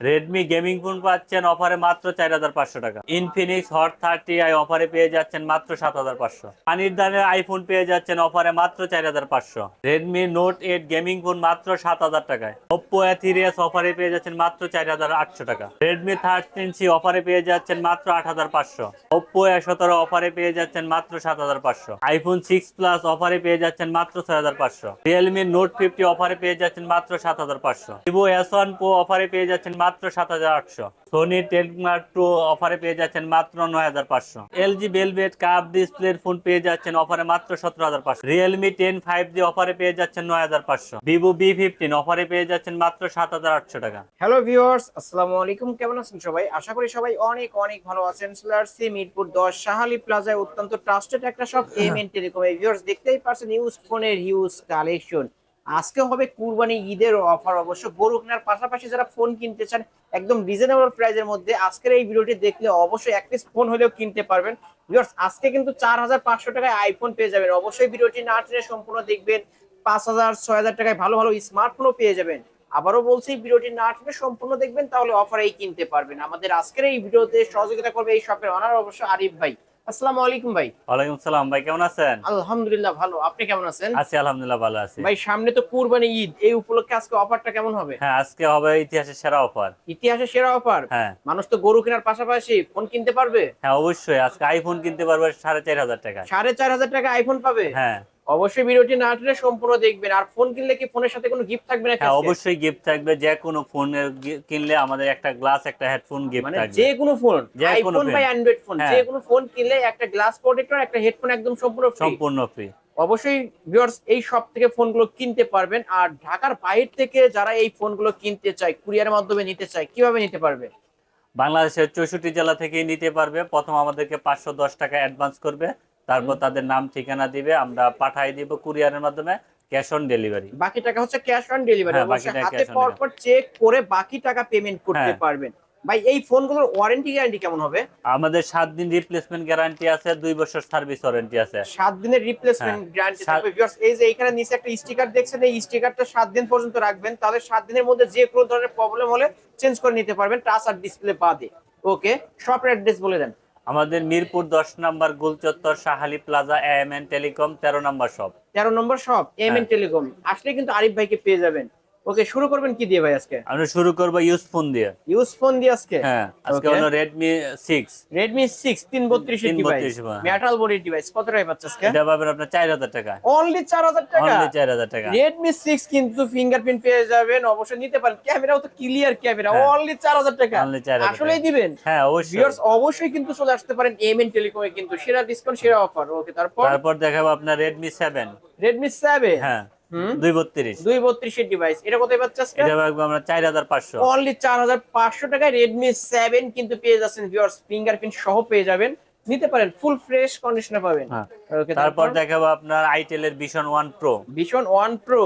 Redmi gaming phone পাচ্ছেন অফারে মাত্র চার হাজার পাঁচশো টাকা। ইনফিনিক্স হট থার্টি আই অফারে পেয়ে যাচ্ছেন মাত্র সাত হাজার পাঁচশো। পানির দানের আইফোন পেয়ে যাচ্ছেন অফারে মাত্র চার হাজার পাঁচশো। Redmi note eight gaming phone মাত্র সাত হাজার টাকায়। ওপ্পো এথিরিয়াস অফারে পেয়ে যাচ্ছেন মাত্র চার হাজার আটশো টাকা। রেডমি থার্টিন সি অফারে পেয়ে যাচ্ছেন মাত্র আট হাজার পাঁচশো। ওপ্পো এ সতেরো অফারে পেয়ে যাচ্ছেন মাত্র সাত হাজার পাঁচশো। আইফোন সিক্স প্লাস অফারে পেয়ে যাচ্ছেন মাত্র ছয় হাজার পাঁচশো। রিয়েলমি নোট ফিফটি অফারে পেয়ে যাচ্ছেন মাত্র সাত হাজার পাঁচশো। ভিভো এস ওয়ান প্রো অফারে পেয়ে যাচ্ছেন মাত্র সাত হাজার আটশো। সোনি টেলমার টু অফারে পেয়ে যাচ্ছেন মাত্র নয় হাজার পাঁচশো। এলজি বেলভেট কাপ ডিসপ্লের ফোন পেয়ে যাচ্ছেন অফারে মাত্র সতেরো হাজার পাঁচশো। রিয়েলমি টেন ফাইভ জি অফারে পেয়ে যাচ্ছেন নয় হাজার পাঁচশো। ভিভো বি ফিফটিন অফারে পেয়ে যাচ্ছেন মাত্র সাত হাজার আটশো টাকা। হ্যালো ভিউয়ার্স আসসালামু আলাইকুম। কেমন আছেন সবাই? আশা করি সবাই অনেক অনেক ভালো আছেন। সোলারসি মিরপুর দশ শাহালি প্লাজায় অত্যন্ত ট্রাস্টেড একটা শপ এমএন টেলিকম এই ভিউয়ার্স দেখতেই পারছেন ইউজ ফোনের হিউজ কালেকশন আজকে হবে কুরবানি ঈদের অফার অবশ্য। গরু কেনার পাশাপাশি যারা ফোন কিনতে চান, একদম রিজনেবল প্রাইসের মধ্যে আজকের এই ভিডিওটি দেখলে অবশ্যই এক পিস ফোন হলেও কিনতে পারবেন। ভিউয়ার্স আজকে কিন্তু চার হাজার পাঁচশো টাকায় আইফোন পেয়ে যাবেন। অবশ্যই ভিডিওটি না টেনে সম্পূর্ণ দেখবেন। পাঁচ হাজার, ছয় হাজার টাকায় ভালো ভালো স্মার্টফোনও পেয়ে যাবেন। আবারও বলছি ভিডিওটি না টেনে সম্পূর্ণ দেখবেন, তাহলে অফারেই কিনতে পারবেন। আমাদের আজকের এই ভিডিওতে সহযোগিতা করবে এই শপের অনার অবশ্য আরিফ ভাই। আসসালামু আলাইকুম ভাই। ওয়ালাইকুম সালাম ভাই কেমন আছেন? আলহামদুলিল্লাহ ভালো। আপনি কেমন আছেন? আছি আলহামদুলিল্লাহ ভালো আছি। ভাই সামনে তো কুরবানি ঈদ। এই উপলক্ষে আজকে অফারটা কেমন হবে? হ্যাঁ আজকে হবে ইতিহাসের সেরা অফার। ইতিহাসের সেরা অফার? হ্যাঁ। মানুষ তো গরু কেনার পাশাপাশি ফোন কিনতে পারবে? হ্যাঁ অবশ্যই। আজকে আইফোন কিনতে পারবে সাড়ে চার হাজার টাকা সাড়ে চার হাজার টাকা আইফোন পাবে? হ্যাঁ। অবশ্যই ভিডিওটি না টেনে সম্পূর্ণ দেখবেন। আর ফোন কিনলে কি ফোনের সাথে কোনো গিফট থাকবে না হ্যাঁ অবশ্যই গিফট থাকবে। যে কোনো ফোনের গি- কিনলে আমাদের একটা গ্লাস একটা হেডফোন গিফট মানে থাকবে। যে কোনো ফোন আইফোন বা অ্যান্ড্রয়েড ফোন হ্যাঁ। যে কোনো ফোন কিনলে একটা গ্লাস প্রোটেক্টর একটা হেডফোন একদম সম্পূর্ণ ফ্রি সম্পূর্ণ ফ্রি অবশ্যই ভিউয়ার্স এই শপ থেকে ফোনগুলো কিনতে পারবেন। আর ঢাকার বাইরে থেকে যারা এই ফোনগুলো কিনতে চায় কুরিয়ারের মাধ্যমে নিতে চায় কীভাবে নিতে পারবে? বাংলাদেশের চৌষট্টি জেলা থেকেই নিতে পারবে। প্রথম আমাদেরকে পাঁচশো দশ টাকা অ্যাডভান্স করবে। তারপর তাদের নাম ঠিকানা দিবে আমরা পাঠাই দিব কুরিয়ারের মাধ্যমে ক্যাশ অন ডেলিভারি বাকি টাকা হচ্ছে ক্যাশ অন ডেলিভারি হাতে পর পর চেক করে বাকি টাকা পেমেন্ট করতে হ্যাঁ। পারবেন। ভাই এই ফোনগুলোর ওয়ারেন্টি গ্যারান্টি কেমন হবে? আমাদের সাত দিন রিপ্লেসমেন্ট গ্যারান্টি আছে দুই বছর সার্ভিস ওয়ারেন্টি আছে। সাত দিনের রিপ্লেসমেন্ট গ্যারান্টি থাকবে। ভিউয়ার্স এই যে এখানে নিচে একটা স্টিকার দেখছেন এই স্টিকারটা সাত দিন পর্যন্ত রাখবেন। তাহলে সাত দিনের মধ্যে যে কোনো ধরনের প্রবলেম হলে চেঞ্জ করে নিতে পারবেন টাচ আর ডিসপ্লে বাদে। ওকে শপের অ্যাড্রেস বলে দেন। আমাদের মিরপুর দশ নম্বর গুলচত্বর Shahali plaza M N telecom তেরো নম্বর শপ। তেরো নম্বর শপ এম এন হ্যাঁ। টেলিকম। আসলে কিন্তু আরিফ ভাইকে পেয়ে যাবেন। ওকে শুরু করবেন কি দিয়ে ভাই আজকে? আমরা শুরু করব ইউজ ফোন দিয়ে। ইউজ ফোন দিয়ে আজকে? হ্যাঁ আজকে হলো সিক্স তিন বত্রিশ ডিভাইস 332 হ্যাঁ। মেটাল বডি ডিভাইস কত টাকা পাচ্ছে আজকে? এটা পাবেন আপনার চার হাজার টাকা। অনলি চার হাজার টাকা? অনলি চার হাজার টাকা। রেডমি সিক্স কিন্তু ফিঙ্গারপ্রিন্ট পেয়ে যাবেন অবশ্যই নিতে পারেন। ক্যামেরাও তো ক্লিয়ার ক্যামেরা। অনলি চার হাজার টাকা। Only 4,000 আসলেই দিবেন? হ্যাঁ অবশ্যই। ভিউয়ার্স অবশ্যই কিন্তু চলে আসতে পারেন এম এন টেলিকমে কিন্তু। সেরা ডিসকাউন্ট সেরা অফার ওকে তারপর? তারপর দেখাবো আপনার রেডমি সেভেন রেডমি সেভেন হ্যাঁ। হুম দুই বত্রিশ। দুই বত্রিশের ডিভাইস এটা কোথায় পাচ্ছে এটা পাবো আমরা চার হাজার পাঁচশো। অনলি চার হাজার পাঁচশো টাকায় রেডমি সেভেন কিন্তু পেয়ে যাচ্ছেন ভিউয়ার্স ফিঙ্গারপ্রিন্ট সহ পেয়ে যাবেন। নিতে পারেন ফুল ফ্রেশ কন্ডিশনে পাবেন। হ্যাঁ। তারপর? দেখাবো আপনার আইটেল এর Vision one pro Vision one pro.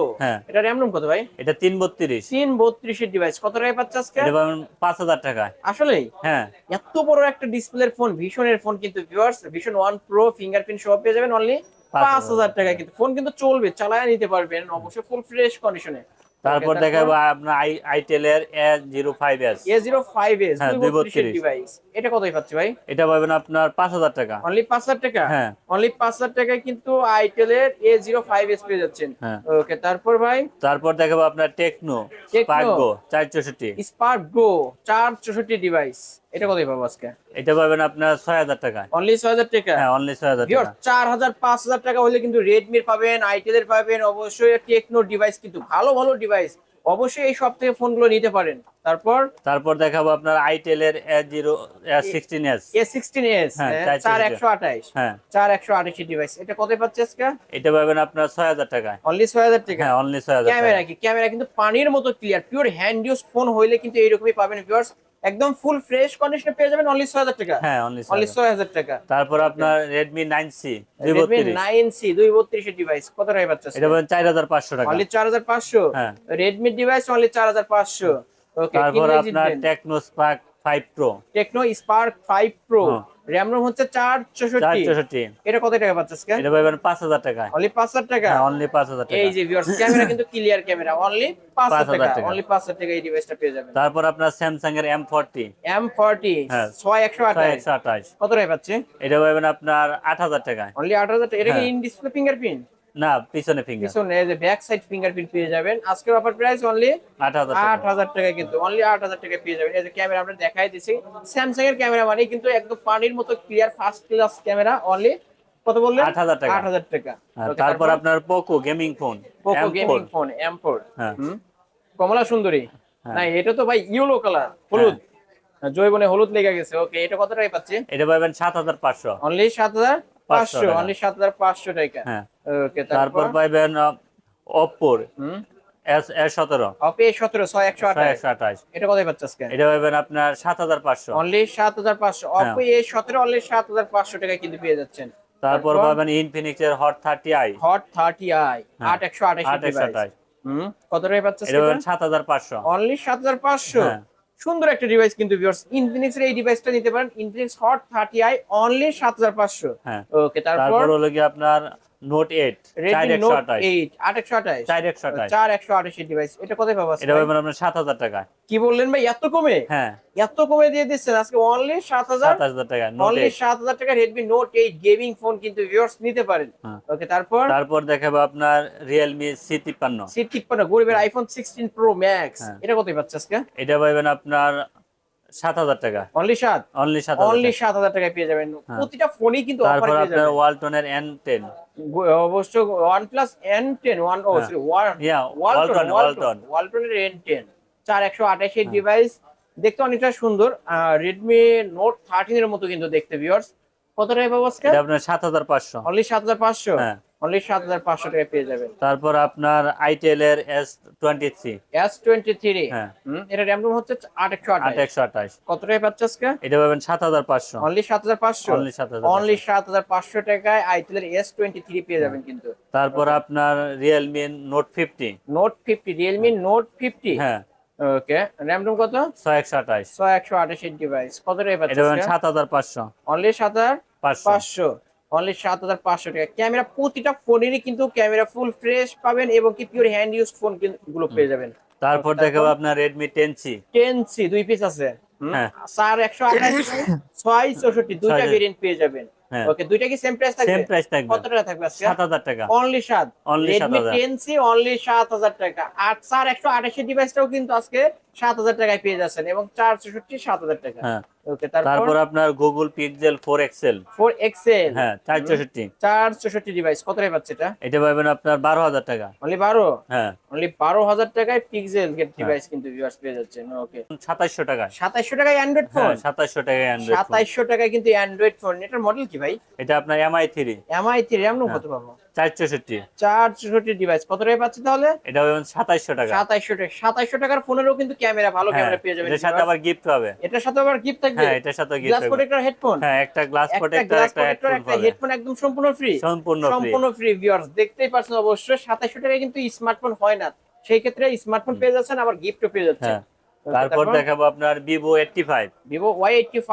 এটা র্যাম রোম কত ভাই? এটা তিন বত্রিশ। তিন বত্রিশের ডিভাইস কত টাকায় পাচ্ছে আজকে? এটা টাকায় আসলেই? হ্যাঁ। এত বড় একটা ডিসপ্লের ফোন ভীষণের ফোন কিন্তু viewers Vision one pro fingerprint সহ পেয়ে যাবেন অনলি পাঁচ হাজার টাকা কিন্তু ফোন কিন্তু চলবে চালায় নিতে পারবেন অবশ্যই ফুল ফ্রেশ কন্ডিশনে তারপর দেখাবো আপনার আই আইটেল এর S zero five S A zero five S হ্যাঁ, দুই বত্রিশের 232 ডিভাইস এটা কতই পাচ্ছে ভাই? এটা পাবেন আপনার পাঁচ হাজার টাকা। অনলি পাঁচ হাজার টাকা? হ্যাঁ। অনলি পাঁচ হাজার টাকায় কিন্তু আইটেলের এ জিরো ফাইভ এস পেয়ে যাচ্ছেন। হ্যাঁ। ওকে তারপর ভাই? তারপর দেখাবো আপনার টেকনো। স্পার্গো চার চৌষট্টি। স্পার্ক গো চার চৌষট্টি ডিভাইস এটা কতই পাবো আজকে? এটা পাবেন আপনার ছয় হাজার টাকায় অনলি ছয় হাজার টাকা? হ্যাঁ অনলি ছয় হাজার টাকা। চার হাজার পাঁচ হাজার টাকা হলে কিন্তু রেডমির পাবেন আইটেলের পাবেন অবশ্যই টেকনো ডিভাইস কিন্তু ভালো ভালো ডিভাইস অবশ্যই এই সব থেকে ফোনগুলো নিতে পারেন। তারপর? তারপর দেখাবো আপনার আইটেল এর S zero sixteen S A sixteen S হ্যাঁ, চার একশো আঠাইশ হ্যাঁ। চার একশো আঠাশি ডিভাইস এটা কত পাচ্ছে আজকে? এটা পাবেন আপনার ছয় হাজার টাকা। অনলি ছয় হাজার টাকা? হ্যাঁ অনলি ছয় হাজার ক্যামেরা কি? ক্যামেরা কিন্তু পানির মতো clear pure hand use phone হইলে কিন্তু এইরকমই পাবেন ভিউয়ার্স একদম ফুল ফ্রেশ কন্ডিশনে পেয়ে যাবেন অনলি 6000 টাকা। হ্যাঁ অনলি 6000 টাকা। তারপর আপনার Redmi 9C 232 Redmi 9C 232 এর ডিভাইস কত রাই বাচ্চা এটা বলেন 4500 টাকা। অনলি 4500 হ্যাঁ। Redmi ডিভাইস অনলি 4500 ওকে তারপর আপনার Tecno Spark 5 Pro Tecno Spark 5 Pro হ্যাঁ। RAM ROM হচ্ছে 464 এটা কত টাকা পাচ্ছে আজকে এটা ভাই 5000 টাকা। অনলি 5000 টাকা? হ্যাঁ অনলি 5000 টাকা। এই যে ভিউয়ার্স ক্যামেরা কিন্তু ক্লিয়ার ক্যামেরা অনলি 5000 টাকা। অনলি 5000 টাকা এই ডিভাইসটা পেয়ে যাবেন। তারপর আপনার স্যামসাং এর M40 M40 6128 কত টাকা পাচ্ছে? এটা ভাই আপনার 8000 টাকা অনলি 8000 টাকা। এটা কি ইন ডিসপ্লে ফিঙ্গারপ্রিন্ট না পিছনে ফিঙ্গার পিছনে এই যে ব্যাক সাইড ফিঙ্গারপ্রিন্ট পেয়ে যাবেন। আজকের অফার প্রাইস অনলি আট হাজার আট টাকা হাজার টাকা কিন্তু অনলি আট হাজার টাকা পেয়ে যাবেন। এই যে ক্যামেরা আমরা দেখাই দিছি স্যামসাং এর ক্যামেরা মানে কিন্তু একদম পানির মতো clear first class camera only কত বললেন? 8,000 টাকা। আট হাজার টাকা। হ্যাঁ, তারপর আপনার Poco gaming phone Poco gaming phone M four হ্যাঁ। কমলা সুন্দরী। হ্যাঁ। না এটা তো ভাই ইয়েলো কালার হলুদ। জৈবনে হলুদ লেগে গেছে। ওকে এটা কত টাকায় পাচ্ছি এটা পাবেন সাত হাজার পাঁচশো। অনলি সাত হাজার? পাঁচশো টাকা। অনলি সাত হাজার পাঁচশো টাকা। হ্যাঁ। ওকে তারপর? পাইবেন হুম? এস এস সতেরো অপে সতেরো ছয় একশো আঠাশ। এটা কোথায় পাচ্ছে আজকে? এটা আপনার সাত হাজার পাঁচশো। অনলি সাত হাজার পাঁচশো। অপে এ সতেরো অনলি সাত হাজার পাঁচশো টাকা কিন্তু পেয়ে যাচ্ছেন। তারপর? পাবেন ইনফিনিক্স এর hot thirty i hot thirty i. আট একশো আঠাশ কত টাকায় পাচ্ছে এটা পাবেন সাত হাজার পাঁচশো। অনলি সাত হাজার পাঁচশো? হ্যাঁ। সুন্দর একটা ডিভাইস কিন্তু ভিউয়ার্স ইনফিনিক্স এর এই ডিভাইসটা নিতে পারেন। Infinix hot thirty i only সাত হাজার পাঁচশো। হ্যাঁ। ওকে তারপর? তারপর হলো কি আপনার নোট এইট রেডমি একশো নোট ডিভাইস এটা কোথায় পাবো আজকে? এটা পাবেন আপনার হাজার টাকায়। কি বললেন ভাই? এত কমে? হ্যাঁ। এত কমে দিয়ে দিচ্ছেন? আজকে অনলি টাকা অনলি টাকা রেডমি নোট গেমিং ফোন কিন্তু ভিউয়ার্স নিতে পারেন। হ্যাঁ। ওকে তারপর? তারপর দেখাবো আপনার রিয়েলমি সি তিপ্পান্ন। সি টিপ্পান্ন গরিবের আইফোন সিক্সটিন প্রো ম্যাক্স হ্যাঁ। এটা কোথায় পাচ্ছে আজকে? এটা পাবেন আপনার সাত হাজার টাকা। অনলি সাত? অনলি সাত অনলি সাত হাজার টাকায় পেয়ে যাবেন। হ্যাঁ। প্রতিটা ফোনই কিন্তু তারপর আপনার ওয়ালটনের এন টেন অবশ্য one plus N ten one ও হ্যাঁ। Walton Walton. ওয়ালটনের এন টেন চার একশো আঠাশের হ্যাঁ। ডিভাইস দেখতে অনেকটা সুন্দর। রেডমি নোট থার্টিন এর মতো কিন্তু দেখতে ভিউয়ার্স কত টাকা পাবো আজকে? আপনার সাত হাজার পাঁচশো। অনলি সাত হাজার পাঁচশো? হ্যাঁ। অনলি সাত হাজার পাঁচশো টাকা পেয়ে যাবেন। তারপর আপনার আইটেল এর S twenty three S twenty three হ্যাঁ। এটা র্যাম রোম হচ্ছে আট একশো আট আঠাশ একশো আঠাশ। কত টাকা পাচ্ছে আজকে? এটা পাবেন সাত হাজার পাঁচশো। অনলি সাত হাজার পাঁচশো? অনলি সাত হাজার অনলি সাত হাজার পাঁচশো টাকায় আইটেলের এস টোয়েন্টি থ্রি পেয়ে যাবেন কিন্তু। তারপর আপনার Realme note fifty note fifty Realme note fifty হ্যাঁ। ওকে র্যাম রোম কত? ছয় একশো আঠাশ। ছয় একশো আঠাশের ডিভাইস কত টাকা এটা পাচ্ছে পাবেন সাত হাজার পাঁচশো। অনলি সাত হাজার পাঁচশো। পাঁচশো। অনলি সাত হাজার পাঁচশো টাকা। ক্যামেরা প্রতিটা ফোনেরই কিন্তু ক্যামেরা ফুল ফ্রেশ পাবেন এবং কি পিওর হ্যান্ড ইউজ ফোনগুলো পেয়ে যাবেন। তারপর দেখাবো আপনার Redmi ten C ten C দুই পিস আছে? হ্যাঁ। চার একশো আঠাশ ছয় চৌষট্টি দুইটা ভেরিয়েন্ট পেয়ে যাবেন। হ্যাঁ। ওকে দুইটা কি সেম প্রাইস থাকবে? সেম প্রাইস থাকবে। কত টাকা থাকবে আজকে? টাকা। অনলি রেডমি 7,000 সি অনলি সাত হাজার টাকা। আর ডিভাইসটাও কিন্তু আজকে সাত হাজার টাকায় পেয়ে যাচ্ছেন এবং চার চৌষট্টি সাত হাজার টাকা। হ্যাঁ। ওকে তারপর? আপনার Google Pixel four XL four XL হ্যাঁ চার চৌষট্টি। চার চৌষট্টি ডিভাইস কত টাকা পাচ্ছে এটা? এটা পাবেন আপনার বারো হাজার টাকা। অনলি বারো? হ্যাঁ। অনলি বারো হাজার টাকায় পিক্সেল ডিভাইস কিন্তু ভিউয়ার্স পেয়ে যাচ্ছেন ওকে সাতাইশশো টাকা সাতাইশশো টাকায় অ্যান্ড্রয়েড ফোন সাতাইশশো টাকা অ্যান্ড্রয়েড সাতাইশশো টাকায় কিন্তু অ্যান্ড্রয়েড ফোন এটার মডেল কি ভাই? এটা আপনার Mi three Mi three RAM. কত পাবো? চার চৌষট্টি। চার চৌষট্টি ডিভাইস কত টাকায় পাচ্ছে তাহলে? এটা পাবেন সাতাইশশো টাকা। সাতাইশশো টাকা সাতাইশশো টাকার ফোনেরও কিন্তু ক্যামেরা ভালো হ্যাঁ, ক্যামেরা পেয়ে যাবেন এর সাথে আবার গিফট হবে। এটার সাথে আবার গিফট থাকবে? হ্যাঁ এটার সাথে গিফট গ্লাস প্রোটেক্টর হেডফোন হ্যাঁ একটা গ্লাস প্রোটেক্টর একটা একটা হেডফোন একদম সম্পূর্ণ ফ্রি সম্পূর্ণ ফ্রি সম্পূর্ণ ফ্রি ভিউয়ার্স দেখতেই পাচ্ছেন অবশ্যই 2700 টাকায় কিন্তু স্মার্টফোন হয় না। সেই ক্ষেত্রে স্মার্টফোন পেয়ে যাচ্ছেন আবার গিফটও পেয়ে যাচ্ছেন। হ্যাঁ, তারপর দেখাবো আপনার Vivo 85 Vivo Y85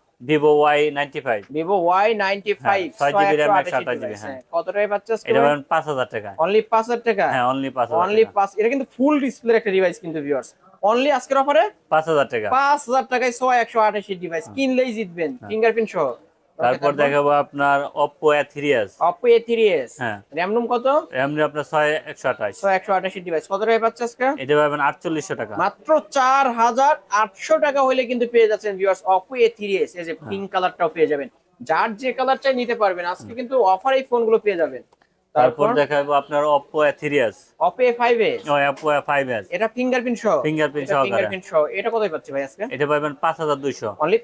Vivo Y ninety five Vivo Y ninety five হ্যাঁ, 6 GB RAM, 128 জিবি হ্যাঁ। কত টাকায় পাচ্ছে এটা পাবেন পাঁচ হাজার টাকা। অনলি পাঁচ হাজার টাকা? হ্যাঁ অনলি পাঁচ অনলি পাঁচ এটা কিন্তু ফুল ডিসপ্লে একটা ডিভাইস কিন্তু ভিউয়ার্স অনলি আজকের অফারে পাঁচ হাজার টাকা। পাঁচ হাজার টাকায় ছয় একশো আঠাশি ডিভাইস কিনলেই জিতবেন। ফিঙ্গারপ্রিন্ট সহ। Okay, তারপর দেখাবো আপনার থ্রি এস অপো এ হ্যাঁ। র্যাম রুম কত? এমনি আপনার ছয় একশো আঠাশ। ছয় একশো আঠাশি ডিভাইস কত টাকায় পাচ্ছে আজকে? এটা পাবেন আটচল্লিশশো টাকা। মাত্র চার হাজার আটশো টাকা হলে কিন্তু পেয়ে যাচ্ছেন ভিউয়ার্স থ্রি এস এই যে হ্যাঁ। পিঙ্ক কালারটাও পেয়ে যাবেন। যার যে কালার চাই নিতে পারবেন। আজকে কিন্তু অফার এই ফোনগুলো পেয়ে যাবেন। তারপর দেখাবো আপনার Oppo A3s Oppo A5s ও Oppo A5s এটা ফিঙ্গারপ্রিন্ট সহ। Fingerprint সহকারে। ফিঙ্গারপ্রিন্ট সহ। এটা কতই পাচ্ছি ভাই আজকে? এটা পাবেন পাঁচ হাজার দুইশো। অনলি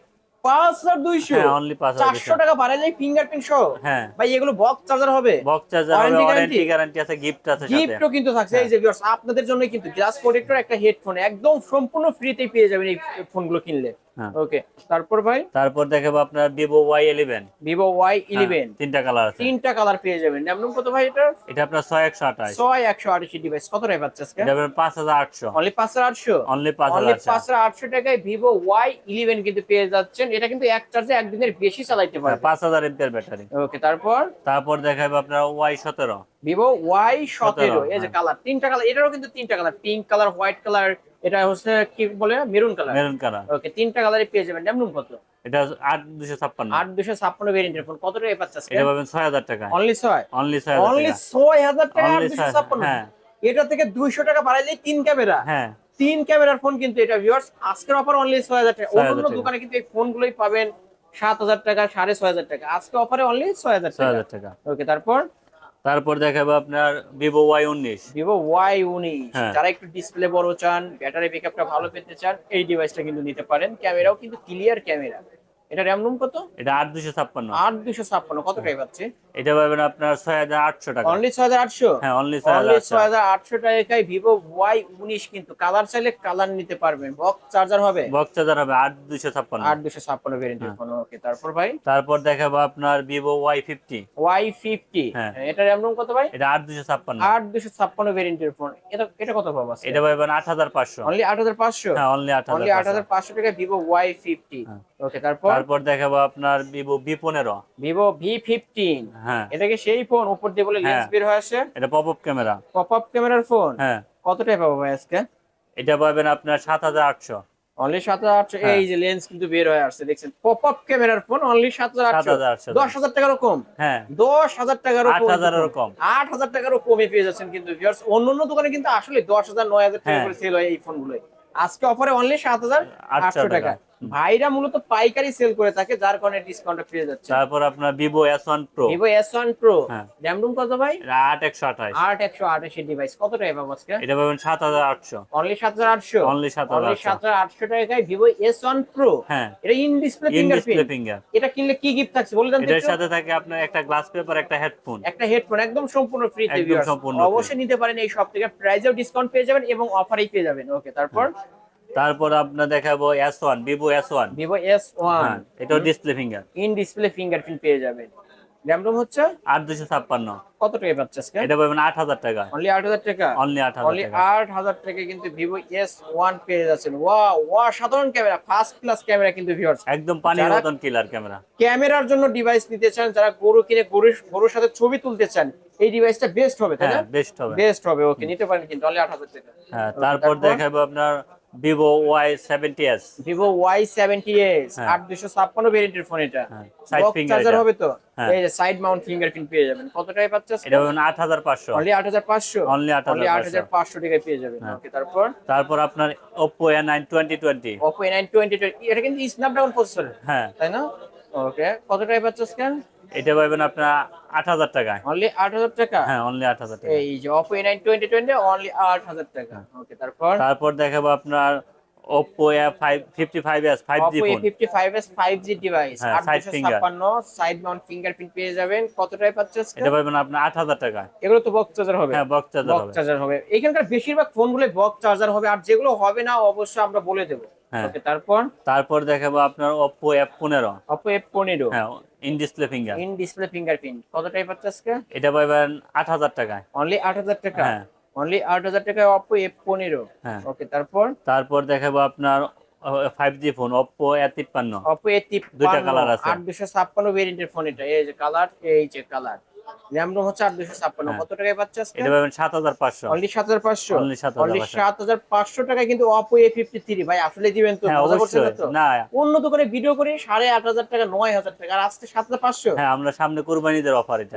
পাঁচ হাজার দুইশো। হ্যাঁ অনলি পাঁচ চারশো টাকা বাড়াইলে ফিঙ্গারপ্রিন্ট সহ। হ্যাঁ। ভাই এগুলো বক্স চার্জার হবে। বক্স চার্জার হবে ওয়ারেন্টি গ্যারান্টি আছে গিফট আছে গিফটও কিন্তু থাকছে। এই যে viewers, আপনাদের জন্য কিন্তু গ্লাস প্রোটেক্টর একটা হেডফোন একদম সম্পূর্ণ ফ্রিতে পেয়ে যাবেন এই ফোনগুলো কিনলে। হ্যাঁ। ওকে তারপর ভাই? তারপর দেখাবো আপনার Vivo Y eleven Vivo Y eleven তিনটা কালার আছে। তিনটা কালার পেয়ে যাবেন। ন্যামনুম কত ভাই এটা? এটা আপনার ছয় একশো আঠাশ। ছয় একশো আটাশি ডিভাইস কত টাকা পাচ্ছে আজকে? পাঁচ হাজার আটশো। অনলি পাঁচ হাজার আটশো? অনলি পাঁচ হাজার আটশো। টাকায় ভিভো ওয়াই ইলেভেন কিন্তু পেয়ে যাচ্ছেন। এটা কিন্তু এক চার্জে একদিনের বেশি চালাইতে পারে পাঁচ হাজার এমপিয়ার ব্যাটারি ওকে তারপর? তারপর দেখাবো আপনার ওয়াই সতেরো। ভিভো ওয়াই সতেরো। এই যে হ্যাঁ। কালার তিনটা কালার এটারও কিন্তু তিনটা colour pink colour white colour এটা হচ্ছে কি বলে? Maroon colour maroon colour okay তিনটা কালারে পেয়ে যাবেন। ন্যামনুম কত? এটা আট দুশো ছাপ্পান্ন। আট দুশো ছাপ্পান্ন ভেরিয়েন্টের ফোন কত টাকা পাচ্ছে এটা পাবেন ছয় হাজার টাকা। অনলি ছয়? অনলি ছয় অনলি হাজার ছয় হাজার টাকা আট Only দুশো ছয়- ছাপ্পান্ন। হ্যাঁ। এটা থেকে দুইশো টাকা বাড়াইলে তিন ক্যামেরা হ্যাঁ। তিন ক্যামেরার ফোন কিন্তু এটা ভিউয়ার্স আজকের অফার অনলি ছয় হাজার টাকা। অন্য দোকানে কিন্তু এই ফোনগুলোই পাবেন সাত হাজার টাকা সাড়ে ছয় হাজার টাকা। আজকে অফারে অনলি ছয় হাজার ছয় টাকা হাজার টাকা। ওকে তারপর? তারপর দেখাবো আপনার ভিভো ওয়াই উনিশ। ভিভো ওয়াই উনিশ। হ্যাঁ। যারা একটু ডিসপ্লে বড় চান ব্যাটারি ব্যাকআপটা ভালো পেতে চান এই ডিভাইসটা কিন্তু নিতে পারেন। ক্যামেরাও কিন্তু ক্লিয়ার ক্যামেরা এটা র্যাম রুম কত? এটা আট দুশো ছাপ্পান্ন। আট দুশো ছাপ্পান্ন কত টাকা পাচ্ছে? এটা পাবেন আপনার ছয় হাজার আটশো টাকা। অনলি ছয় হাজার আটশো? হ্যাঁ অনলি ছয় হাজার আটশো। টাকায় ভিভো ওয়াই উনিশ কিন্তু কালার চাইলে কালার নিতে পারবেন। বক্স চার্জার হবে? বক্স চার্জার হবে আট দুশো ছাপ্পান্ন। আট দুশো ছাপ্পান্ন হ্যাঁ। ফোন ওকে তারপর ভাই? তারপর দেখাবো আপনার Vivo Y fifty Y fifty হ্যাঁ। এটা র্যাম রুম কত ভাই? এটা আট দুশো ছাপ্পান্ন। আট দুশো ছাপ্পান্ন ভেরিয়েন্টের ফোন এটা এটা কত পাবো এটা পাবেন আট হাজার পাঁচশো। অনলি আট হাজার পাঁচশো? হ্যাঁ অনলি আট অনলি আট হাজার পাঁচশো। টাকা ভিভো ওয়াই ফিফটি হ্যাঁ। ওকে তারপর? তারপর দেখাবো আপনার ভিভো বি পনেরো। ভিভো ভি ফিফটিন হ্যাঁ। এটা কি সেই ফোন উপর দিয়ে বলে লেন্স হ্যাঁ। বের হয়ে আসে? এটা pop up camera pop up ক্যামেরার ফোন হ্যাঁ। কত টাকা পাবো ভাই আজকে? এটা পাবেন আপনার সাত হাজার আটশো। অনলি সাত হাজার আটশো। হ্যাঁ। এই যে লেন্স কিন্তু বের হয়ে আসছে দেখছেন? পপ আপ ক্যামেরার ফোন অনলি সাত হাজার আটশো। দশ হাজার টাকারও কম। হ্যাঁ। দশ হাজার টাকারও আট হাজারেরও কম। আট হাজার টাকারও কমে পেয়ে যাচ্ছেন কিন্তু। অন্য অন্য দোকানে কিন্তু আসলে দশ হাজার নয় হাজার টাকা হ্যাঁ। করে সেল হয় এই ফোনগুলো আজকে অফারে অনলি সাত হাজার আটশো টাকা। ভাইরা মূলত পাইকারি সেল করে থাকে যার কারণে ডিসকাউন্ট পেয়ে যাচ্ছে। তারপর আপনার Vivo S one pro Vivo S one pro হ্যাঁ। র্যাম রুম কত ভাই? আট একশো আঠাশ। আট একশো আঠাশি ডিভাইস কত টাকা পাবো আজকে? এটা পাবেন সাত হাজার আটশো। অনলি সাত হাজার আটশো? অনলি সাত হাজার সাত হাজার আটশো টাকায় ভিভো এস ওয়ান প্রো হ্যাঁ। এটা ইন ডিসপ্লে ফিঙ্গারপ্রিন্ট ফিঙ্গার এটা কিনলে কি গিফট থাকছে বলে দেন তো এটার সাথে থাকে আপনার একটা গ্লাস পেপার একটা হেডফোন একটা হেডফোন একদম সম্পূর্ণ ফ্রি একদম সম্পূর্ণ অবশ্যই নিতে পারেন এই সব থেকে। প্রাইজেও ডিসকাউন্ট পেয়ে যাবেন এবং অফারেই পেয়ে যাবেন। ওকে তারপর? তারপর আপনার দেখাবো S one Vivo S one Vivo S one হ্যাঁ এটাও display finger in display fingerprint পেয়ে যাবেন। র্যাম রোম হচ্ছে? আট দুশো ছাপ্পান্ন। কত টাকা পাচ্ছে আজকে? এটা পাবেন আট হাজার টাকা। অনলি আট হাজার টাকা? অনলি আট হাজার টাকা। আট হাজার টাকা কিন্তু ভিভো এস ওয়ান পেয়ে যাচ্ছেন। ওয়া ওয়া সাধারণ ক্যামেরা ফার্স্ট ক্লাস ক্যামেরা কিন্তু ভিউয়ার্স একদম পানির যারা- মতন কিলার ক্যামেরা। ক্যামেরার জন্য ডিভাইস নিতে চান যারা গরু কিনে গরুর গরুর সাথে ছবি তুলতে চান এই ডিভাইসটা বেস্ট হবে তাই না? হ্যাঁ বেস্ট হবে। বেস্ট হবে ওকে নিতে পারেন কিন্তু অনলি আট হাজার টাকা। হ্যাঁ তারপর? দেখাবো আপনার Vivo Y seventy S Vivo Y seventy S. আট দুশো ছাপ্পান্ন ভেরিয়েন্টের ফোন এটা। চার্জার হবে তো? হ্যাঁ। এই যে সাইড মাউন্ট ফিঙ্গারপ্রিন্ট পেয়ে যাবেন। কত টাকায় পাচ্ছে এটা পাবেন আট হাজার পাঁচশো। অনলি আট হাজার পাঁচশো? Only 8,500 অনলি আট হাজার পাঁচশো টাকায় পেয়ে যাবেন। হ্যাঁ। ওকে তারপর? তারপর আপনার Oppo A nine twenty twenty Oppo A nine twenty এটা কিন্তু স্ন্যাপড্রাগন প্রসেসর হ্যাঁ। তাই না? ওকে কত টাকায় পাচ্ছে স্ক্যান এটা পাবেন আপনার আট হাজার টাকায়। অনলি আট হাজার টাকা? হ্যাঁ অনলি আট হাজার টাকা। এই যে Oppo A nine twenty twenty only আট হাজার টাকা। ওকে তারপর? তারপর দেখাবো আপনার Oppo A five fifty five S five G Oppo phone A55s 5G device হ্যাঁ, side 856 সাইড মাউন্ট ফিঙ্গারপ্রিন্ট পেয়ে যাবেন। কত টাকায় পাচ্ছে আজকে? এটা পাবেন আপনার আট হাজার টাকায় এগুলো তো বক্স চার্জার হবে। হ্যাঁ বক্স চার্জার বক্স হবে। চার্জার হবে। এখানকার বেশিরভাগ ফোনগুলো বক্স চার্জার হবে আর যেগুলো হবে না অবশ্যই আমরা বলে দেব। ওকে তারপর? তারপর দেখাবো আপনার এফ পনেরো। Oppo F15 হ্যাঁ in display finger in display fingerprint কত টাকায় পাচ্ছে আজকে? এটা পাবেন আট হাজার টাকায়। অনলি 8000 টাকা? হ্যাঁ। অনলি 8000 টাকায় Oppo F15 হ্যাঁ। ওকে তারপর? তারপর দেখাবো আপনার five G phone Oppo A তিপ্পান্ন। Oppo A53 দুইটা colour আছে। 8256 ভেরিয়েন্টের ফোন এটা। এই যে কালার এই যে কালার র্যাম রোম হচ্ছে 8256 হ্যাঁ। কত টাকায় পাচ্ছে এটা পাবেন সাত হাজার পাঁচশো। অনলি সাত হাজার পাঁচশো? Only 7,500 অনলি সাত হাজার পাঁচশো টাকায় কিন্তু অপো এ ফিফটি থ্রি ভাই আসলে দিবেন তো? হ্যাঁ মজা করছেন তো? না। অন্য দোকানে ভিডিও করে সাড়ে আট হাজার টাকা নয় হাজার টাকা। আর আজকে সাত হাজার পাঁচশো? হ্যাঁ আমরা সামনে কুরবানিদের অফার এটা।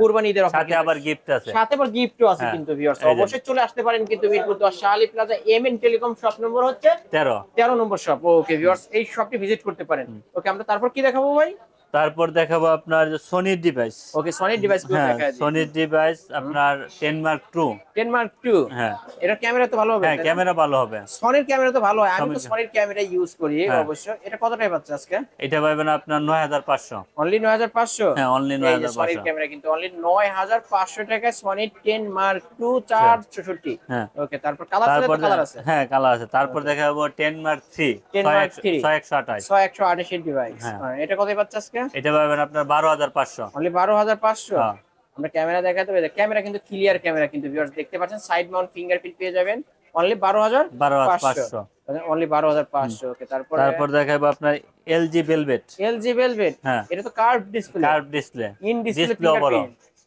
offer সাথে আবার গিফট আছে। সাথে আবার গিফটও আছে হ্যাঁ, কিন্তু ভিউয়ার্স অবশ্যই চলে আসতে পারেন কিন্তু মিরপুর দশ Shahali plaza M N telecom shop number হচ্ছে তেরো। তেরো নম্বর শপ ওকে ভিউয়ার্স এই শপটি ভিজিট করতে পারেন। ওকে আমরা তারপর কি দেখাবো ভাই? তারপর দেখাবো আপনার সোনির ডিভাইস ওকে সনির ডিভাইসগুলো হ্যাঁ দিই। সোনির ডিভাইস আপনার টেন মার্ক টু 10 মার্ক 2 হ্যাঁ। এটা ক্যামেরা তো ভালো হবে। হ্যাঁ ক্যামেরা ভালো হবে। সনির ক্যামেরা তো ভালো হয়। আমি তো সনির ক্যামেরা ইউজ করি হ্যাঁ। অবশ্য এটা কত টাকা পাচ্ছে আজকে? এটা পাবেন আপনার নয় হাজার পাঁচশো। অনলি 9500 হ্যাঁ অনলি নয় এই যে হাজার পাঁচশো। ক্যামেরা কিন্তু অনলি 9500 টাকায় সনি 10 মার্ক 2 464 হ্যাঁ। ওকে তারপর কালার তারপর কালার আছে? হ্যাঁ কালার আছে। তারপর দেখাবো ten mark three 10 Mark III ছয় একশো আঠাশ। 6128 ডিভাইস হ্যাঁ। এটা কত পাচ্ছে আজকে? এটা? পাবেন আপনার বারো হাজার পাঁচশো। অনলি 12500 হ্যাঁ। আমরা ক্যামেরা দেখাতে পারি। ক্যামেরা কিন্তু ক্লিয়ার ক্যামেরা কিন্তু ভিউয়ার্স দেখতে পাচ্ছেন। সাইড মাউন্ট ফিঙ্গারপ্রিন্ট পেয়ে যাবেন। অনলি 12500 বারো হাজার পাঁচশো। অনলি 12500 ওকে তারপর তারপর দেখাবো আপনার এলজি ভেলভেট এলজি ভেলভেট হ্যাঁ। এটা তো curve display curve display in display বড়।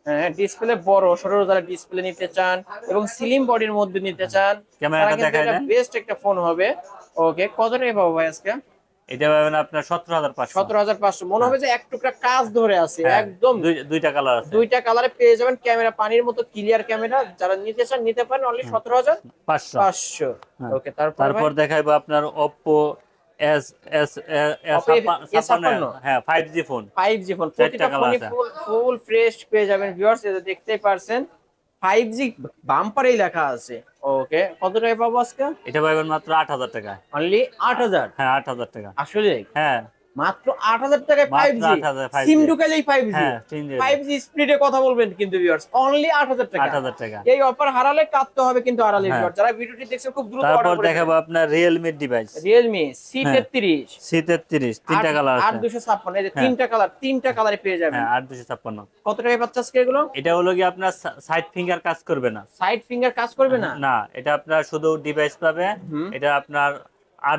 হ্যাঁ ডিসপ্লে বড়। সরো যারা ডিসপ্লে নিতে চান এবং স্লিম বডির মধ্যে নিতে চান। ক্যামেরাটা বেস্ট একটা ফোন হবে। ওকে কত টাকা পাবো ভাই আজকে? এটা পাবেন আপনার সতেরো হাজার পাঁচশো। সতেরো হাজার পাঁচশো। মনে হবে যে এক টুকরা কাজ ধরে আছে হ্যাঁ, একদম। দুই- দুইটা কালার আছে। দুইটা কালারে পেয়ে যাবেন ক্যামেরা পানির মতো ক্লিয়ার ক্যামেরা। যারা নিতে চান নিতে পারেন অনলি সতেরো হাজার পাঁচশো। পাঁচশো। হ্যাঁ। ওকে তারপর তারপর দেখাবো আপনার Oppo S S Oppo A56 হ্যাঁ five G phone five G phone প্রতিটা ফোনই ফুল ফুল ফ্রেশ পেয়ে যাবেন ভিউয়ার্স এটা দেখতেই পারছেন। ফাইভ জি বাম্পারেই লেখা আছে। ওকে কত টাকা পাবো আজকে? এটা পাবেন মাত্র আট হাজার টাকা। অনলি আট হাজার? হ্যাঁ আট হাজার টাকা। আসলে হ্যাঁ। মাত্র আট হাজার টাকায় ফাইভ জি 8,000 5G সিম হ্যাঁ স্পিডে কথা বলবেন কিন্তু ভিউয়ার্স অনলি আট হাজার টাকা। আট হাজার টাকা। এই অফার হারালে কাটতে হবে কিন্তু আড়ালে হ্যাঁ। ভিউয়ার যারা ভিডিওটি দেখছেন খুব দ্রুত অর্ডার দেখাবো আপনার ডিভাইস তেত্রিশ। তিনটা কালার আছে। এই যে হ্যাঁ। তিনটা কালার তিনটা কালারে পেয়ে যাবেন। হ্যাঁ দুশো ছাপ্পান্ন। কত টাকায় পাচ্ছে আজকে এগুলো? এটা হলো কি আপনার সাইড ফিঙ্গার কাজ করবে না। সাইড ফিঙ্গার কাজ করবে না? না এটা আপনার শুধু ডিভাইস পাবে। এটা আপনার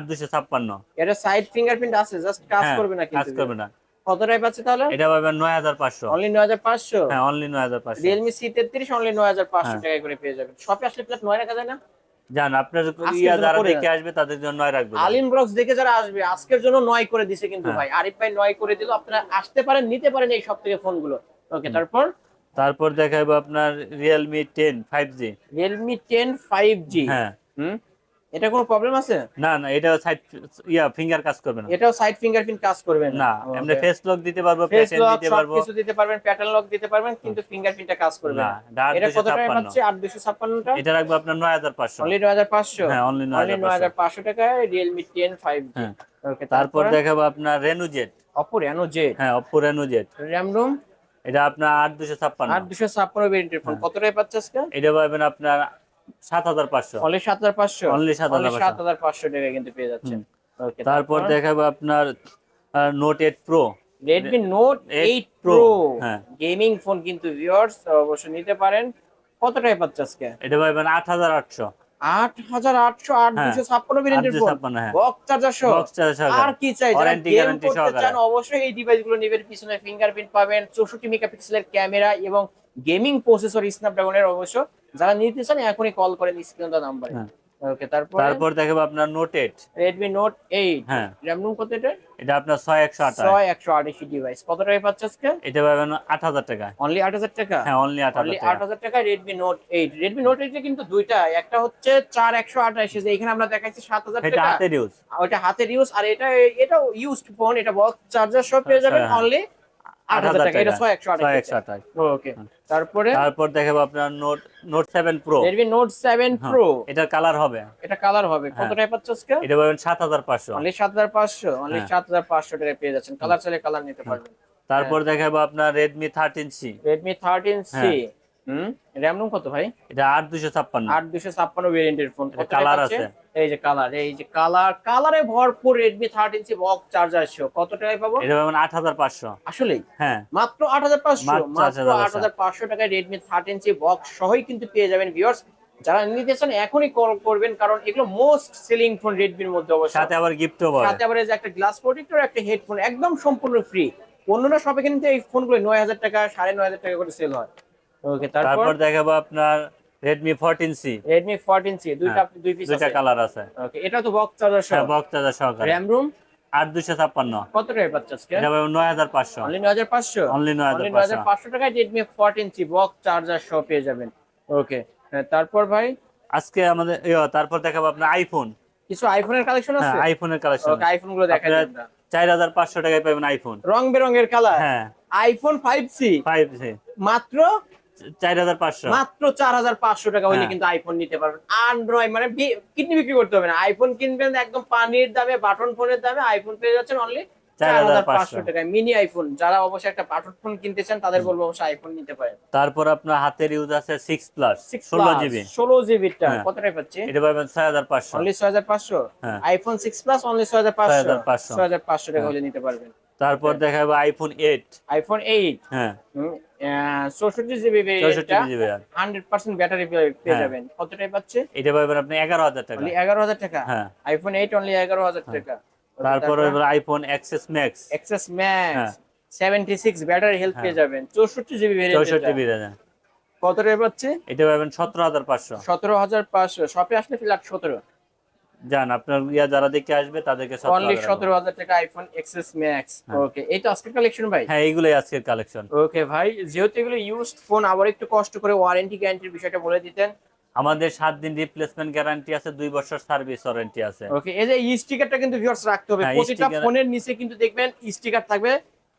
দুশো ছাপ্পান্ন। এটা সাইড ফিঙ্গারপ্রিন্ট আছে জাস্ট কাজ হ্যাঁ, করবে না কাজ করবে না। কত টাকায় পাচ্ছে তাহলে? এটা পাবেন নয় হাজার পাঁচশো। অনলি নয় হাজার পাঁচশো? হ্যাঁ অনলি নয় হাজার পাঁচশো। রিয়েলমি সি তেত্রিশ অনলি নয় হাজার পাঁচশো হ্যাঁ। টাকা করে পেয়ে যাবেন। শপে আসলে প্লাস নয় রাখা যায় না? জান আপনার ইয়া যারা দেখে আসবে তাদের জন্য নয় রাখবে। আলিম ব্লগস দেখে যারা আসবে আজকের জন্য নয় করে দিছে কিন্তু হ্যাঁ। ভাই। আরিফ ভাই নয় করে দিল আপনারা আসতে পারেন নিতে পারেন এই সব থেকে ফোনগুলো। ওকে তারপর? তারপর দেখাবো আপনার Realme ten five G Realme ten five G হ্যাঁ। হুম? এটা কোনো প্রবলেম আছে? না না এটা সাইড ইয়া ফিঙ্গার কাজ করবে না। এটাও সাইড ফিঙ্গারপ্রিন্ট কাজ করবে না। এমনি ফেস লক দিতে পারব প্যাটার্ন দিতে পারব। সবকিছু দিতে পারবেন প্যাটার্ন লক দিতে পারবেন কিন্তু ফিঙ্গারপ্রিন্টটা কাজ করবে না এটা কত ছাপ্পান্ন। পাচ্ছে? আট দুশো এটা রাখব আপনার নয় হাজার পাঁচশো। অনলি নয় হাজার পাঁচশো? হ্যাঁ অনলি নয় অনলি হাজার নয় পাঁচশো হাজার পাঁচশো। টাকায় রিয়েলমি টেন ফাইভ জি হ্যাঁ। ওকে তারপর দেখাবো আপনার Reno Z Oppo Reno Z হ্যাঁ Oppo Reno Z RAM ROM এটা আপনার আট দুশো ছাপ্পান্ন। আট দুশো ছাপ্পান্ন ভেরিয়েন্টের ফোন। কত টাকায় পাচ্ছে আজকে? এটা পাবেন আপনার সাত হাজার পাঁচশো। অনলি সাত হাজার পাঁচশো? 7,500 সাত হাজার পাঁচশো। টাকায় কিন্তু পেয়ে যাচ্ছেন। তারপর দেখাবো আপনার note eight pro Redmi note eight pro হ্যাঁ। গেমিং ফোন কিন্তু ভিউয়ার্স অবশ্যই নিতে পারেন। কত টাকা পাচ্ছে আজকে? এটা পাবেন আট হাজার আটশো। আট হাজার আটশো আট হ্যাঁ। দুশো ছাপ্পান্ন ভেরিয়েন্টের ফোন ছাপ্পান্ন, হ্যাঁ। বক্স চার্জার সহ। আর কি চাই যারা গেম করতে চান অবশ্যই এই ডিভাইসগুলো নেবেন। পিছনে ফিঙ্গারপ্রিন্ট পাবেন চৌষট্টি মেগাপিক্সেলের ক্যামেরা এবং গেমিং প্রসেসর স্ন্যাপড্রাগনের অবশ্য। যারা নিতে চান এখনই কল করেন স্ক্রিন নাম্বারে। হ্যাঁ। ওকে তারপর? তারপর দেখাবো আপনার note eight Redmi note eight হ্যাঁ। র্যাম রুম কত এটা এটা আপনার ছয় একশো আঠাশ। ছয় একশো আটাশি ডিভাইস কত টাকায় পাচ্ছে আজকে? এটা পাবেন আট হাজার টাকা। অনলি আট হাজার টাকা? হ্যাঁ অনলি আট অনলি হাজার আট টাকা। হাজার টাকা Redmi note eight Redmi note eight কিন্তু দুইটা একটা হচ্ছে চার একশো আঠাশি যে এখানে আমরা দেখাচ্ছি সাত হাজার এটা টাকা। হাতের ইউজ ওটা হাতের ইউজ আর এটা এটা ইউজড ফোন এটা বক্স চার্জার সব পেয়ে যাবেন হ্যাঁ। অনলি এটা ছয় একশো ছয় আঠাশি একশো আঠাশ ওকে তারপরে? তারপর দেখাবো আপনার note note seven pro Redmi note seven pro এটার কালার হবে। এটা কালার হবে। কত হ্যাঁ। টাকা পাচ্ছে এটা পাবেন সাত হাজার পাঁচশো। অনলি সাত হাজার পাঁচশো অনলি হ্যাঁ। সাত হাজার পাঁচশো টাকা পেয়ে যাচ্ছেন। কালার চাইলে কালার নিতে পারবেন। তারপর হ্যাঁ। দেখাবো আপনার Redmi thirteen C Redmi thirteen C হ্যাঁ। হুম? র্যাম রুম কত ভাই? এটা আট দুশো ছাপ্পান্ন। আট দুশো ছাপ্পান্ন ভেরিয়েন্টের ফোন colour আছে। এই যে কালার এই যে কালার কালারে ভরপুর Redmi thirteen C box charger show কত টাকায় পাবো? এটা পাবেন আট হাজার পাঁচশো। আসলেই? হ্যাঁ। মাত্র আট হাজার পাঁচশো? মাত্র মাত্র 8,500 আট হাজার পাঁচশো টাকায় রেডমি থার্টিন সি বক্স সহই কিন্তু পেয়ে যাবেন ভিউয়ার্স যারা নিতে চান এখনই কল করবেন কারণ এগুলো মোস্ট সেলিং ফোন রেডমির মধ্যে অবশ্যই সাথে আবার গিফটও পাবে সাথে আবার এই যে একটা গ্লাস প্রোটেক্টর একটা হেডফোন একদম সম্পূর্ণ ফ্রি অন্যরা সবে কিন্তু এই ফোনগুলো নয় হাজার টাকা সাড়ে নয় হাজার টাকা করে সেল হয়। ওকে তারপর? দেখাবো আপনার Redmi fourteen C Redmi fourteen C দুইটা হ্যাঁ, দুই পিস দুইটা কালার আছে। ওকে এটা তো বক্স চার্জার সহ। হ্যাঁ বক্স চার্জার সহকারে। র্যাম রুম আট দুশো ছাপ্পান্ন। কত টাকায় পাচ্ছে আজকে? এটা নয় হাজার পাঁচশো। অনলি নয় হাজার পাঁচশো? অনলি নয় হাজার পাঁচশো। টাকায় Redmi fourteen C box charger সহ পেয়ে যাবেন। ওকে তারপর ভাই? আজকে আমাদের তারপর দেখাবো আপনার আইফোন কিছু আইফোনের কালেকশন হ্যাঁ আছে আইফোনের কালেকশন ওকে আইফোনগুলো দিন চার হাজার পাঁচশো টাকায় পাবেন আইফোন রং বেরঙের কালার হ্যাঁ। IPhone five C five C মাত্র চার হাজার পাঁচশো। মাত্র চার হাজার পাঁচশো টাকা হলে হ্যাঁ। কিন্তু আইফোন নিতে পারবেন। মানে কিডনি বিক্রি করতে হবে না। আইফোন কিনবেন একদম পানির দামে বাটন ফোনের দামে আইফোন পেয়ে যাচ্ছেন অনলি চার হাজার পাঁচশো। 4,500 টাকায়। মিনি আইফোন যারা অবশ্যই একটা বাটন ফোন কিনতে চান তাদের বলব অবশ্যই আইফোন নিতে পারেন। তারপর আপনার হাতের ইউজ আছে সিক্স প্লাস সিক্স ষোলো জিবি ষোলো জিবিটা হ্যাঁ। কতটাই পাচ্ছে এটা পাবেন ছয় হাজার পাঁচশো। অনলি ছয় হাজার পাঁচশো? হ্যাঁ। আইফোন সিক্স প্লাস অনলি ছয় হাজার পাঁচশো। 6,500 ছয় হাজার পাঁচশো টাকা হ্যাঁ। হলে নিতে পারবেন। তারপর দেখা যাবে আইফোন এইট আইফোন এইট হ্যাঁ। 64 জিবি হান্ড্রেড 100% ব্যাটারি পেয়ে যাবেন। কতটাই পাচ্ছে? এটা পাবেন আপনি 11000 টাকা। 11000 টাকা? হ্যাঁ। আইফোন এইট অনলি 11000 টাকা। তারপর iPhone XS Max XS Max 76 battery health পেয়ে যাবেন। 64 জিবি ভেরিয়েন্ট জিবি কতটাই পাচ্ছে? এটা পাবেন 17500 17500 শপে আসলে ফ্ল্যাট সতেরো। জান আপনার ইয়া যারা দেখে আসবে তাদেরকে অনলি 17000 টাকা আইফোন এক্সএস ম্যাক্স ওকে এই তো আজকের কালেকশন ভাই? হ্যাঁ এইগুলাই আজকের কালেকশন ওকে ভাই যেহেতু এগুলো ইউজড ফোন আবার একটু কষ্ট করে ওয়ারেন্টি গ্যারান্টির বিষয়টা বলে দিতেন। আমাদের 7 দিন রিপ্লেসমেন্ট গ্যারান্টি আছে 2 বছর সার্ভিস ওয়ারেন্টি আছে। ওকে এই যে স্টিকারটা কিন্তু ভিউয়ার্স রাখতে হবে। হ্যাঁ, প্রতিটা ফোনের নিচে কিন্তু দেখবেন স্টিকার থাকবে।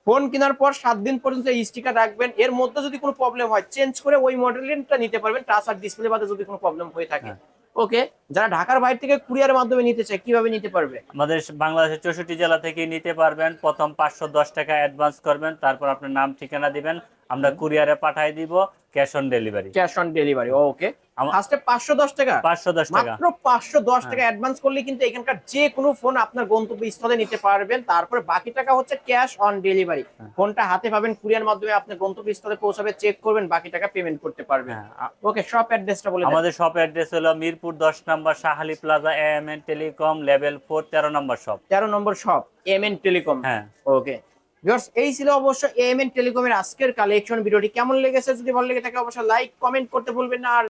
ফোন কেনার পর 7 দিন পর্যন্ত এই স্টিকার রাখবেন। এর মধ্যে যদি কোনো প্রবলেম হয় চেঞ্জ করে ওই মডেলটা নিতে পারবেন। টাচ আর ডিসপ্লে বাদে যদি কোনো প্রবলেম হয়ে থাকে। হ্যাঁ। ওকে যারা ঢাকার বাইরে থেকে কুরিয়ার মাধ্যমে নিতে চায় কীভাবে নিতে পারবে? আমাদের বাংলাদেশের চৌষট্টি জেলা থেকে নিতে পারবেন। প্রথম পাঁচশো দশ টাকা অ্যাডভান্স করবেন তারপর আপনার নাম ঠিকানা দিবেন। আমরা কুরিয়ারে পাঠিয়ে দিব। Cash on delivery. Cash on delivery okay. ফার্স্টে পাঁচশো দশ টাকা? পাঁচশো দশ টাকা। মাত্র পাঁচশো দশ টাকা অ্যাডভান্স করলে কিন্তু এখানকার যে কোনো ফোন আপনার গন্তব্যস্থলে নিতে পারবেন। তারপরে বাকি টাকা হচ্ছে ক্যাশ অন ডেলিভারি হ্যাঁ। ফোনটা হাতে পাবেন কুরিয়ার মাধ্যমে আপনার গন্তব্যস্থলে পৌঁছাবে চেক করবেন বাকি টাকা পেমেন্ট করতে পারবেন। হ্যাঁ, ওকে শপ অ্যাড্রেসটা বলে। আমাদের শপ অ্যাড্রেস হলো মিরপুর দশ number Shahali plaza M N telecom level four তেরো নম্বর শপ তেরো number shop M N telecom হ্যাঁ। ওকে। ভিউয়ার্স, এই ছিল অবশ্য এম এন টেলিকমের আজকের কালেকশন ভিডিওটি কেমন লেগেছে, যদি ভালো লেগে থাকে, অবশ্যই লাইক কমেন্ট করতে ভুলবেন না। আর